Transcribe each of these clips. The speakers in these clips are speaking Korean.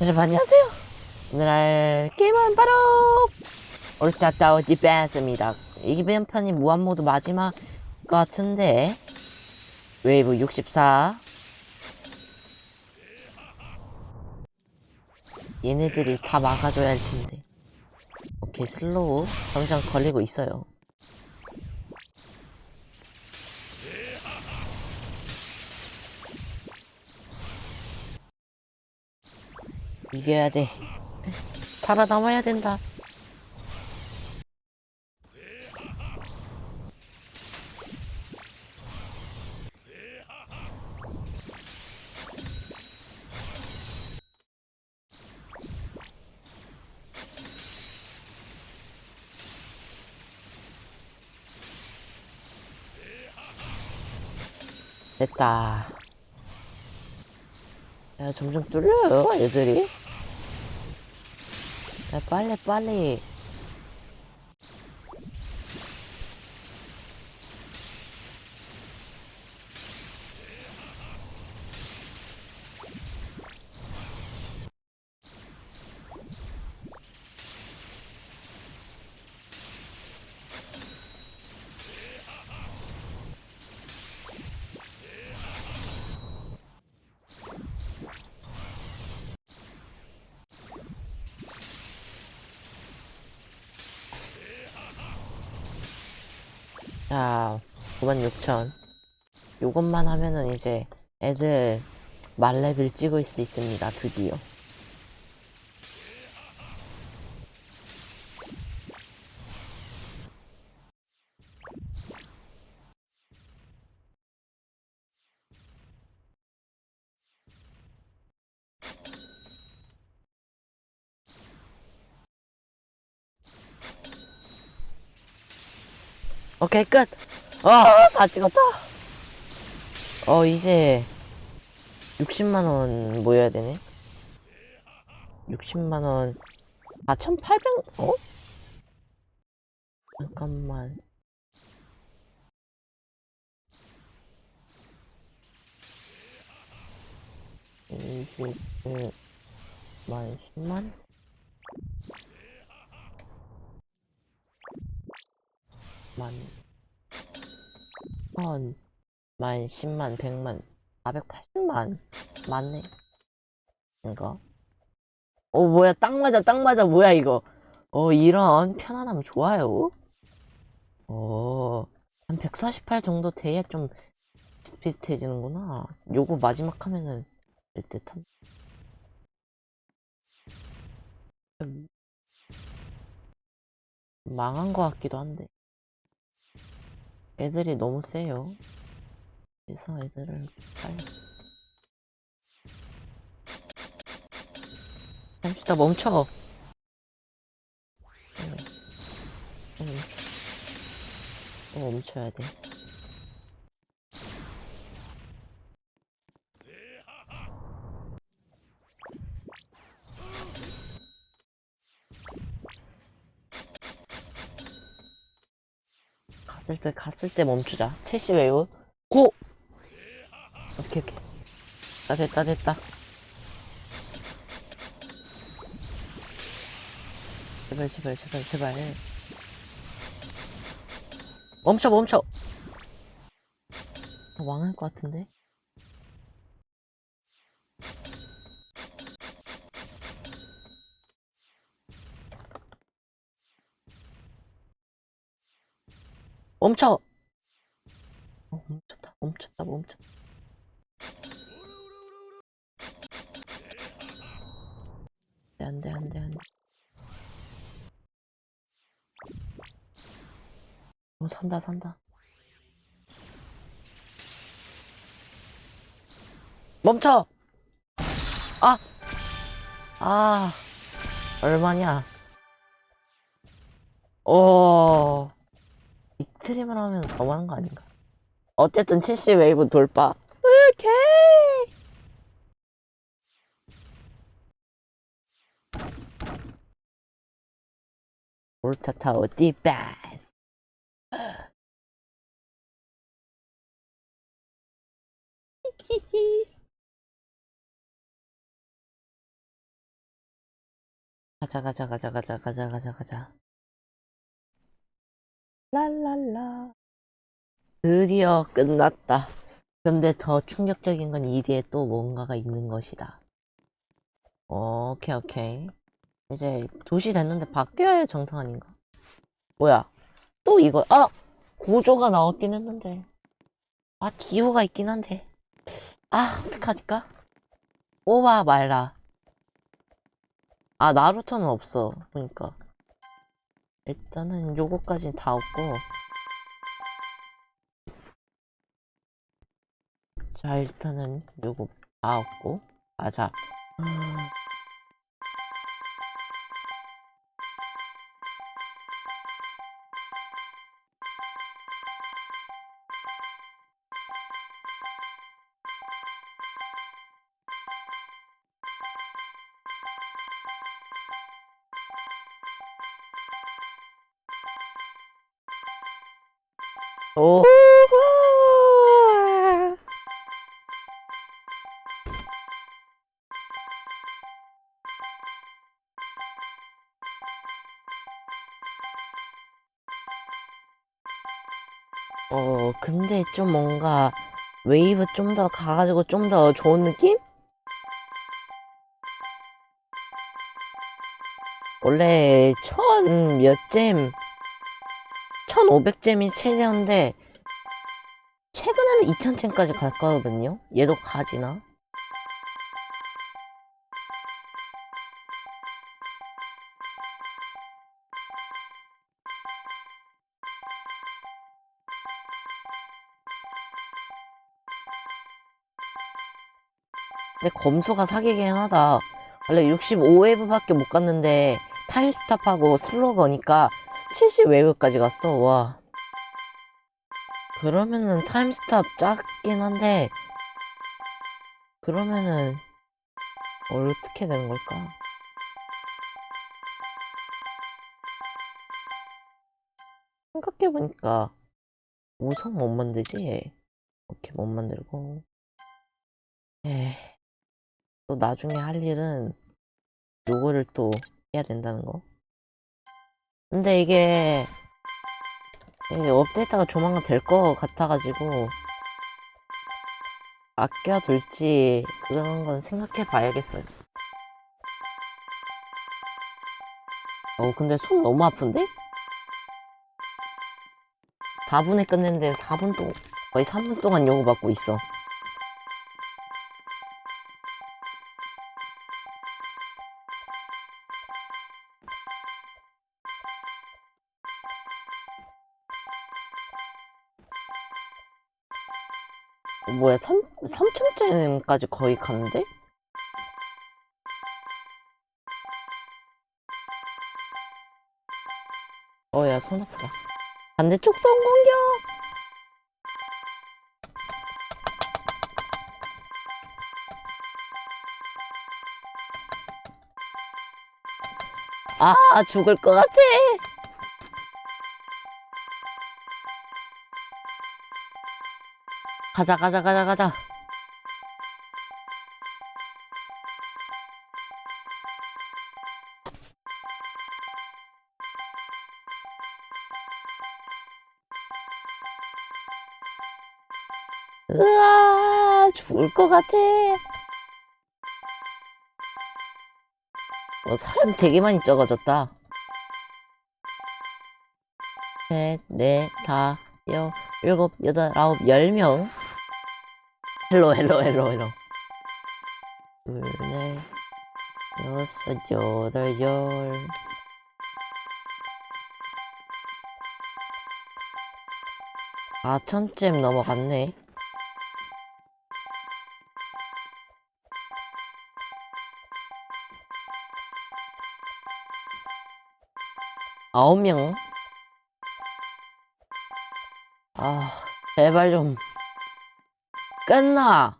여러분 안녕하세요. 오늘 할 게임은 바로 올스타타워 디펜스입니다. 이번 편이 무한모드 마지막 것 같은데 웨이브 64 얘네들이 다 막아줘야 할 텐데 오케이 슬로우 점점 걸리고 있어요. 이겨야 돼. 살아남아야 된다. 됐다. 야, 점점 뚫려요, 애들이. 야, 빨리, 빨리. 자, 96,000. 요것만 하면은 이제 애들 말레벨 찍을 수 있습니다, 드디어. 오케이, 끝! 어, 다 찍었다! 어, 이제 60만 원 모여야 되네. 60만원, 4,800, 어? 잠깐만. 이십, 일, 만, 10만? 만, 천, 만, 십만, 백만, 480만. 맞네. 이거. 어, 뭐야, 딱 맞아, 딱 맞아, 뭐야, 이거. 어, 이런 편안함 좋아요. 어, 한 148 정도 돼야 좀 비슷비슷해지는구나. 요거 마지막 하면은 될 듯한. 음, 망한 것 같기도 한데. 애들이 너무 세요. 그래서 애들을 빨리. 잠시 다 멈춰. 응. 멈춰야 돼. 갔을 때, 갔을 때 멈추자. 70 웨이브. 고! 오케이, 오케이. 됐다, 됐다, 됐다. 제발, 제발, 제발, 제발. 멈춰, 멈춰! 아, 망할 것 같은데? 멈춰! 어, 멈췄다, 멈췄다, 멈췄다. 안 돼, 안 돼, 안 돼. 어, 산다, 산다. 멈춰! 아! 아, 얼마냐? 오, 이트림을 하면 더 많은 거 아닌가? 어쨌든 70 웨이브 돌파. 오케이! 올타타워 디펜스. 히히. 가자 가자 가자 가자 가자 가자 가자 랄랄라. 드디어 끝났다. 근데 더 충격적인 건이 뒤에 또 뭔가가 있는 것이다. 오케이 오케이. 이제 2시 됐는데 바뀌어야 정상 아닌가? 뭐야? 또 이거 아! 고조가 나왔긴 했는데. 아 디오가 있긴 한데. 아 어떡하지까? 오바 말라. 아 나루토는 없어 보니까 일단은 요거까지 다 없고. 자 일단은 요거 다 없고. 맞아 오 어, 근데 좀 뭔가 웨이브 좀 더 가가지고 좀 더 좋은 느낌? 원래 천 몇 잼, 1500잼이 최대인데 최근에는 2000잼까지 갈 거거든요? 얘도 가지나? 근데 검수가 사기긴 하다. 원래 65웨이브밖에 못 갔는데 타임스탑하고 슬로우 거니까 70 웨이브까지 갔어. 와. 그러면은 타임스탑 작긴 한데 그러면은 어떻게 되는 걸까? 생각해보니까 우성 못 만들지? 이렇게 못 만들고 에. 또 나중에 할 일은 요거를 또 해야 된다는 거. 근데 이게, 이게 업데이트가 조만간 될 것 같아가지고 아껴둘지 그런 건 생각해 봐야겠어요. 어 근데 손 너무 아픈데? 4분에 끝냈는데 4분 동안 거의 3분 동안 요구 받고 있어. 뭐야, 3, 3층쯤까지 거의 갔는데? 어, 야, 손 아프다. 반대쪽 선 공격! 아, 죽을 것 같아! 가자, 가자, 가자, 가자. 으아, 죽을 것 같아. 어, 사람 되게 많이 적어졌다. 셋, 넷, 다, 여, 일곱, 여덟, 아홉, 열 명. 헬로, 헬로, 헬로, 헬로. 둘, 넷, 여섯, 여덟, 열. 아천쯤 넘어갔네. 아홉 명. 아, 제발 좀. 끝나!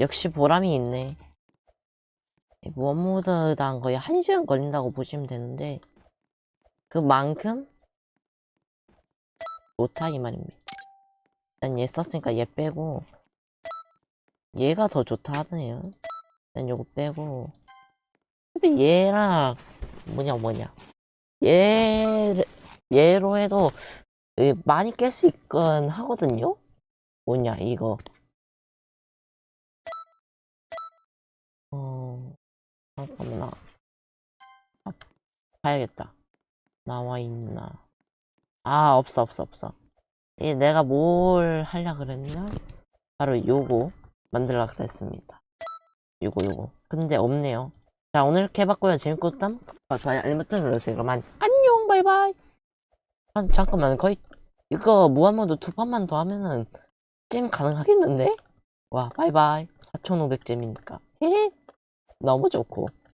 역시 보람이 있네. 무엇보다 거의 한 시간 걸린다고 보시면 되는데, 그만큼 좋다 이 말입니다. 일단 얘 썼으니까 얘 빼고, 얘가 더 좋다 하네요. 난 요거 빼고. 얘랑, 뭐냐, 뭐냐. 얘, 얘로 해도 예, 많이 깰 수 있건 하거든요? 뭐냐, 이거. 어, 잠깐만. 아, 봐야겠다. 나와 있나. 아, 없어, 없어, 없어. 이 내가 뭘 하려 그랬냐? 바로 요거 만들라 그랬습니다. 요거, 요거. 근데 없네요. 자, 오늘 이렇게 해봤고요. 재밌고 땀? 좋아요, 알림 버튼 눌러주세요. 그럼 안녕, 바이바이. 아, 잠깐만, 거의, 이거 무한모드 두 판만 더 하면은, 잼 가능하겠는데? 와, 바이바이. 4,500잼이니까. 헤헤. 너무 좋고.